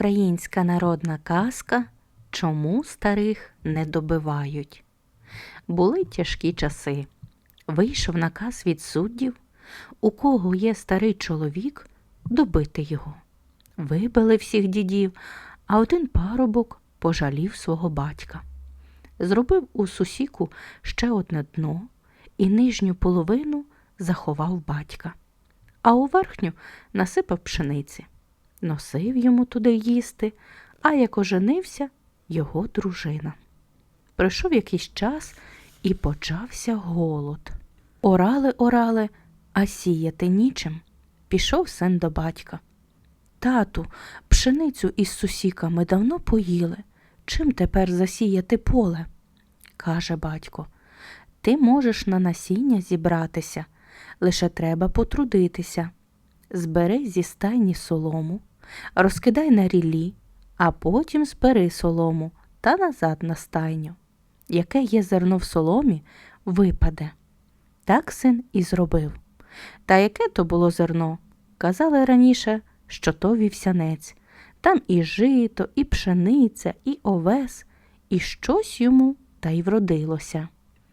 Українська народна казка Чому старих не добивають? Були тяжкі часи. Вийшов наказ від суддів, у кого є старий чоловік, добити його. Вибили всіх дідів, а один парубок пожалів свого батька. Зробив у сусіку ще одне дно і нижню половину заховав батька, а у верхню насипав пшениці носив йому туди їсти, а як оженився його дружина. Пройшов якийсь час і почався голод. Орали, орали, а сіяти нічим. Пішов син до батька. Тату, пшеницю із сусіками давно поїли. Чим тепер засіяти поле? каже батько. Ти можеш на насіння зібратися, лише треба потрудитися. Збери зі стайні солому, розкидай на ріллі, а потім збери солому та назад на стайню. Яке є зерно в соломі, випаде. Так син і зробив. Та яке то було зерно? Казали раніше, що то вівсянець. Там і жито, і пшениця, і овес, і щось йому та й вродилося.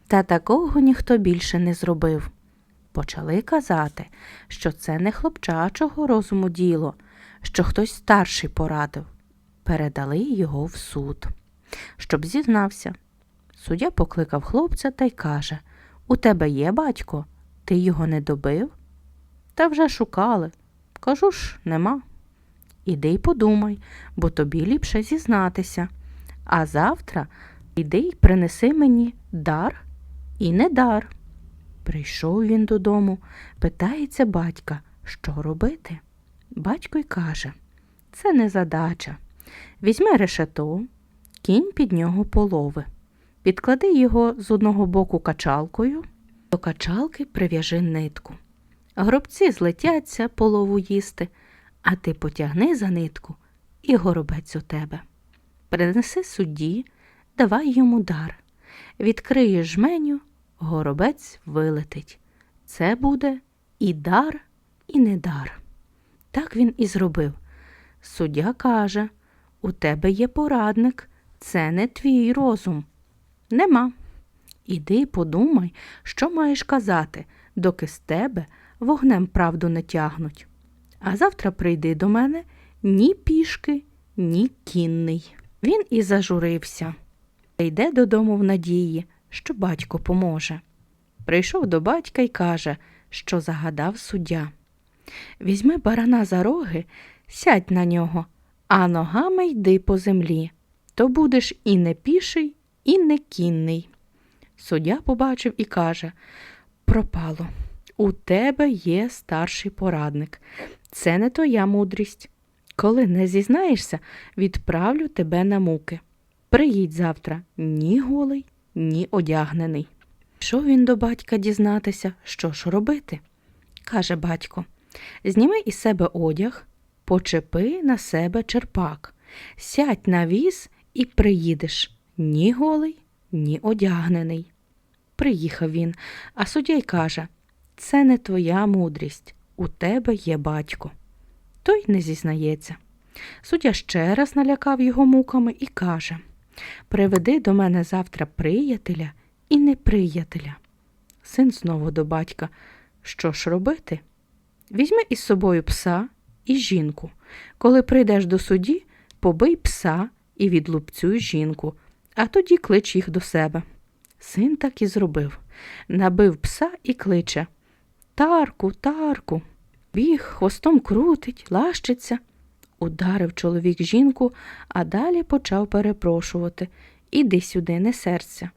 Та такого ніхто більше не зробив. Почали казати, що це не хлопчачого розуму діло, що хтось старший порадив. Передали його в суд, щоб зізнався. Суддя покликав хлопця та й каже У тебе є батько? Ти його не добив? Та вже шукали. Кажу ж, нема. Іди й подумай, бо тобі ліпше зізнатися. А завтра іди й принеси мені дар і не дар. Прийшов він додому, питається батька, що робити. Батько й каже це не задача. Візьми решето, кінь під нього полови, підклади його з одного боку качалкою, до качалки прив'яжи нитку. Гробці злетяться полову їсти, а ти потягни за нитку і горобець у тебе. Принеси судді, давай йому дар. Відкриєш жменю, горобець вилетить. Це буде і дар, і не дар. Так він і зробив. Суддя каже у тебе є порадник, це не твій розум. Нема. Іди подумай, що маєш казати, доки з тебе вогнем правду не тягнуть. А завтра прийди до мене ні пішки, ні кінний. Він і зажурився. Йде додому в надії, що батько поможе. Прийшов до батька і каже, що загадав суддя. Візьми барана за роги, сядь на нього, а ногами йди по землі. То будеш і не піший, і не кінний. Суддя побачив і каже Пропало, у тебе є старший порадник. Це не твоя мудрість. Коли не зізнаєшся, відправлю тебе на муки. Приїдь завтра ні голий, ні одягнений. Пішов він до батька дізнатися, що ж робити. Каже батько, зніми із себе одяг, почепи на себе черпак, сядь на віз і приїдеш ні голий, ні одягнений. Приїхав він, а суддя й каже це не твоя мудрість, у тебе є батько. Той не зізнається. Суддя ще раз налякав його муками і каже Приведи до мене завтра приятеля і неприятеля. Син знову до батька. Що ж робити? Візьми із собою пса і жінку. Коли прийдеш до судді, побий пса і відлупцюй жінку, а тоді клич їх до себе. Син так і зробив. Набив пса і кличе Тарку, тарку. Біг, хвостом крутить, лащиться. Ударив чоловік жінку, а далі почав перепрошувати Іди сюди, не серця.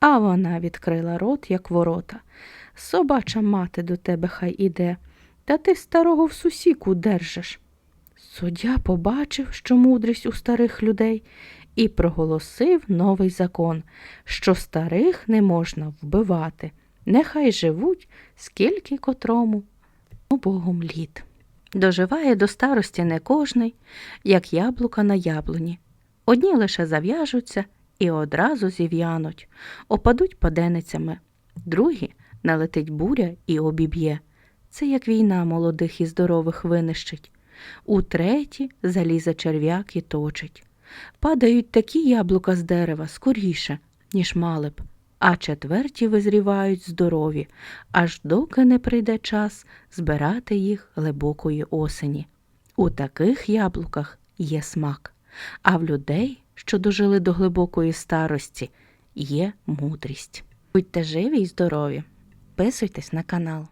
А вона відкрила рот, як ворота. Собача мати до тебе хай іде, та ти старого в сусіку держиш. Суддя побачив, що мудрість у старих людей, і проголосив новий закон, що старих не можна вбивати, нехай живуть, скільки котрому Богом літ. Доживає до старості не кожний, як яблука на яблуні. Одні лише зав'яжуться і одразу зів'януть, опадуть паденицями, другі налетить буря і обіб'є. Це як війна молодих і здорових винищить. у треті залізе черв'як і точить. Падають такі яблука з дерева скоріше, ніж мали б, а четверті визрівають здорові, аж доки не прийде час збирати їх глибокої осені. У таких яблуках є смак, а в людей, що дожили до глибокої старості, є мудрість. Будьте живі й здорові! Підписуйтесь на канал.